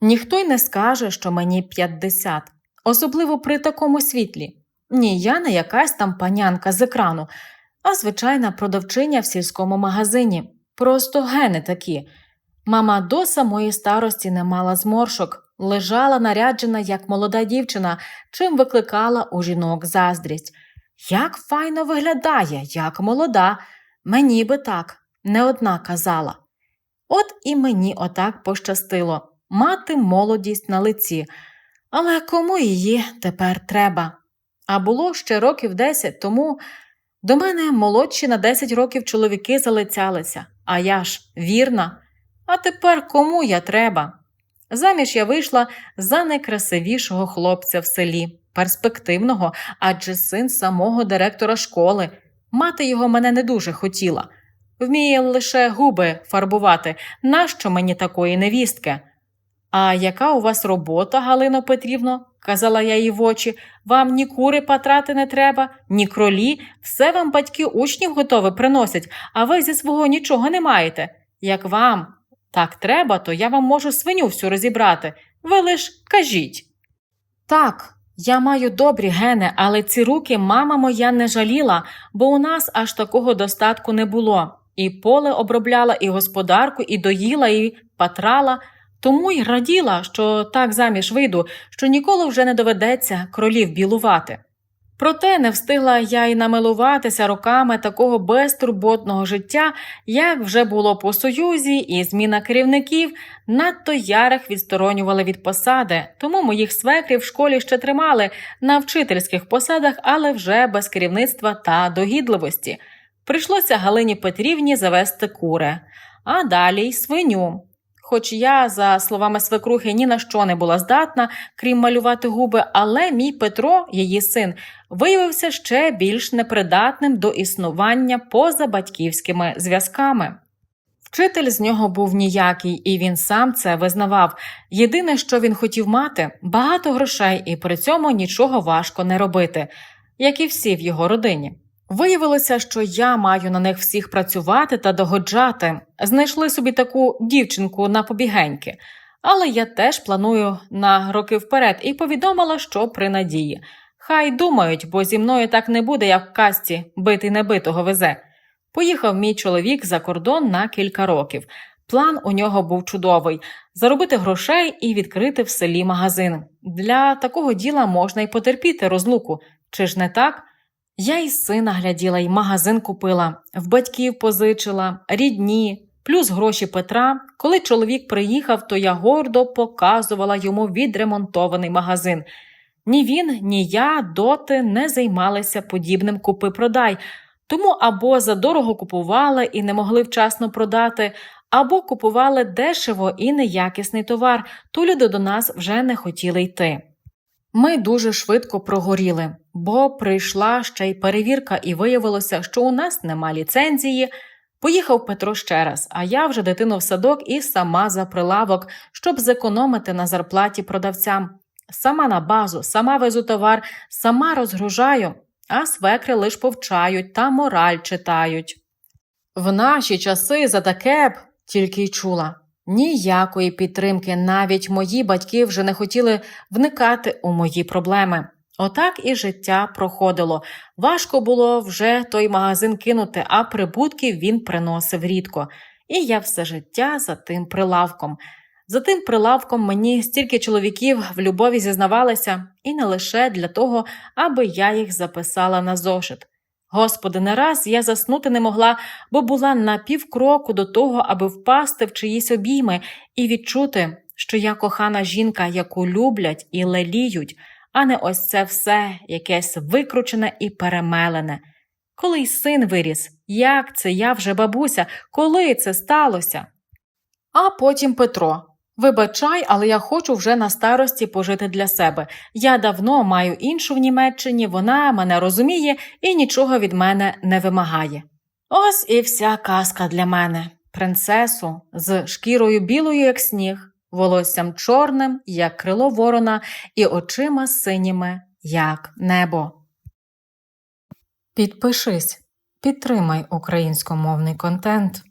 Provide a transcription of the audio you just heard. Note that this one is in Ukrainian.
Ніхто й не скаже, що мені 50, особливо при такому світлі. Ні, я не якась там панянка з екрану, а звичайна продавчиня в сільському магазині. Просто гени такі. Мама до самої старості не мала зморшок, лежала наряджена як молода дівчина, чим викликала у жінок заздрість. Як файно виглядає, як молода. Мені би так, не одна казала. От і мені отак пощастило мати молодість на лиці. Але кому її тепер треба? А було ще років десять тому до мене молодші на 10 років чоловіки залицялися, а я ж вірна. А тепер кому я треба? Заміж я вийшла за найкрасивішого хлопця в селі, перспективного, адже син самого директора школи. Мати його мене не дуже хотіла. Вміє лише губи фарбувати. Нащо мені такої невістки? А яка у вас робота, Галино Петрівно? казала я їй в очі. Вам ні кури патрати не треба, ні кролі, все вам батьки учнів готове приносять, а ви зі свого нічого не маєте. Як вам так треба, то я вам можу свиню всю розібрати. Ви лиш кажіть. Так, я маю добрі гени, але ці руки мама моя не жаліла, бо у нас аж такого достатку не було. І поле обробляла, і господарку, і доїла, і патрала. Тому й раділа, що так заміж вийду, що ніколи вже не доведеться кролів білувати. Проте не встигла я й намилуватися роками такого безтурботного життя, як вже було по союзі, і зміна керівників надто ярих відсторонювали від посади, тому моїх свекрів в школі ще тримали на вчительських посадах, але вже без керівництва та догідливості. Прийшлося Галині Петрівні завести кури, а далі й свиню. Хоч я, за словами свекрухи, ні на що не була здатна, крім малювати губи, але мій Петро, її син, виявився ще більш непридатним до існування поза батьківськими зв'язками. Вчитель з нього був ніякий, і він сам це визнавав. Єдине, що він хотів мати багато грошей, і при цьому нічого важко не робити, як і всі в його родині. Виявилося, що я маю на них всіх працювати та догоджати. Знайшли собі таку дівчинку на побігеньки. Але я теж планую на роки вперед і повідомила, що при надії. Хай думають, бо зі мною так не буде, як в касті битий небитого везе. Поїхав мій чоловік за кордон на кілька років. План у нього був чудовий заробити грошей і відкрити в селі магазин. Для такого діла можна й потерпіти розлуку, чи ж не так? Я й сина гляділа, й магазин купила, в батьків позичила, рідні, плюс гроші Петра. Коли чоловік приїхав, то я гордо показувала йому відремонтований магазин. Ні він, ні я доти не займалися подібним купи-продай, тому або задорого купували і не могли вчасно продати, або купували дешево і неякісний товар, то люди до нас вже не хотіли йти. Ми дуже швидко прогоріли, бо прийшла ще й перевірка, і виявилося, що у нас нема ліцензії. Поїхав Петро ще раз, а я вже дитину в садок і сама за прилавок, щоб зекономити на зарплаті продавцям. Сама на базу, сама везу товар, сама розгружаю, а свекри лиш повчають та мораль читають. В наші часи за таке б тільки й чула. Ніякої підтримки, навіть мої батьки вже не хотіли вникати у мої проблеми. Отак і життя проходило. Важко було вже той магазин кинути, а прибутків він приносив рідко. І я все життя за тим прилавком. За тим прилавком мені стільки чоловіків в любові зізнавалися, і не лише для того, аби я їх записала на зошит. Господи, не раз я заснути не могла, бо була на півкроку до того, аби впасти в чиїсь обійми і відчути, що я кохана жінка, яку люблять і леліють, а не ось це все якесь викручене і перемелене. Коли й син виріс, як це я вже бабуся, коли це сталося? А потім Петро. Вибачай, але я хочу вже на старості пожити для себе. Я давно маю іншу в Німеччині, вона мене розуміє і нічого від мене не вимагає. Ось і вся казка для мене, принцесу з шкірою білою, як сніг, волоссям чорним, як крило ворона, і очима синіми, як небо. Підпишись, підтримай українськомовний контент.